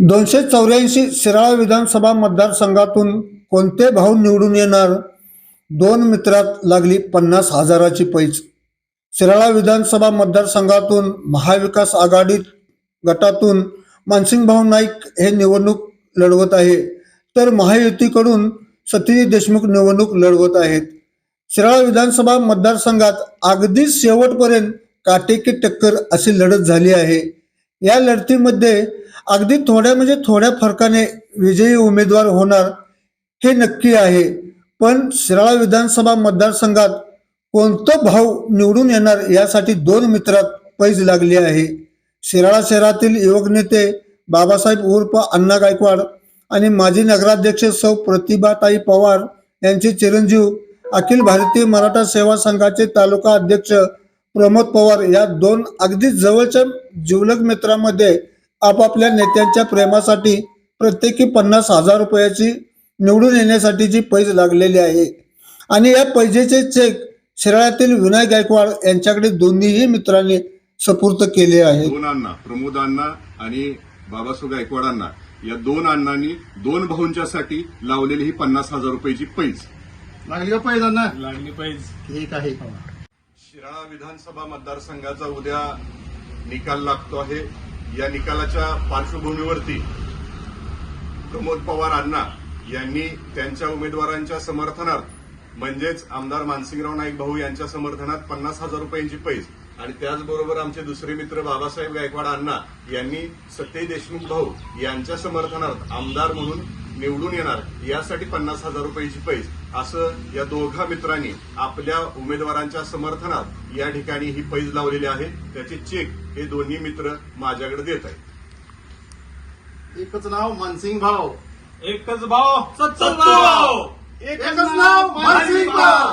दोनशे चौऱ्याऐंशी शिराळा विधानसभा मतदारसंघातून कोणते भाऊ निवडून येणार? दोन मित्रात लागली पन्नास हजाराची पैज. शिराळा विधानसभा मतदारसंघातून महाविकास आघाडी गटातून मानसिंगभाऊ नाईक हे निवडणूक लढवत आहे. तर महायुतीकडून सतीश देशमुख निवडणूक लढवत आहेत. शिराळा विधानसभा मतदारसंघात अगदी शेवटपर्यंत काटेकी टक्कर अशी लढत झाली आहे. या लढतीमध्ये अगदी थोड्या म्हणजे थोड्या फरकाने विजयी उमेदवार होणार हे नक्की आहे. पण शिराळा विधानसभा मतदारसंघात कोणतं भाव निवडून येणार यासाठी दोन मित्रात पैज लागली आहे. शिराळा शहरातील युवक नेते बाबासाहेब उर्फ अण्णा गायकवाड आणि माजी नगराध्यक्ष सौ प्रतिभाताई पवार यांचे चिरंजीव अखिल भारतीय मराठा सेवा संघाचे तालुका अध्यक्ष प्रमोद पवार या दोन अगदी जवळच्या जिवलग मित्रांमध्ये आपापल्या नेत्यांच्या प्रेमासाठी प्रत्येकी पन्नास हजार रुपयाची निवडून येण्यासाठीची पैज लागलेली आहे. आणि या पैजेचे चेक शिराळ्यातील विनय गायकवाड यांच्याकडे दोन्हीही मित्रांनी सुपूर्त केले आहेत दोन अण्णा प्रमोद अण्णा आणि बाबासो गायकवाड अण्णा या दोन अण्णांनी दोन भाऊंच्यासाठी लावलेली ही पन्नास हजार रुपयाची पैज लागली का पाहिजे ना लागली पाहिजे ठीक आहे. शिराळा विधानसभा मतदारसंघाचा उद्या निकाल लागतो आहे. या निकालाच्या पार्श्वभूमीवरती प्रमोद पवार अण्णा यांनी त्यांच्या उमेदवारांच्या समर्थनार्थ म्हणजेच आमदार मानसिंगराव नाईक भाऊ यांच्या समर्थनात पन्नास हजार रुपयांची पैस आणि त्याचबरोबर आमचे दुसरे मित्र बाबासाहेब गायकवाड अण्णा यांनी सत्यय देशमुख भाऊ यांच्या समर्थनार्थ आमदार म्हणून निवडून येणार यासाठी पन्नास हजार रुपयाची पैज असं या दोघा मित्रांनी आपल्या उमेदवारांच्या समर्थनात या ठिकाणी ही पैज लावलेली आहे. त्याचे चेक हे दोन्ही मित्र माझ्याकडे देत आहेत. एकच नाव मानसिंग भाव एकच भाव सत्तर भाव. एकच नाव मानसिंग भाव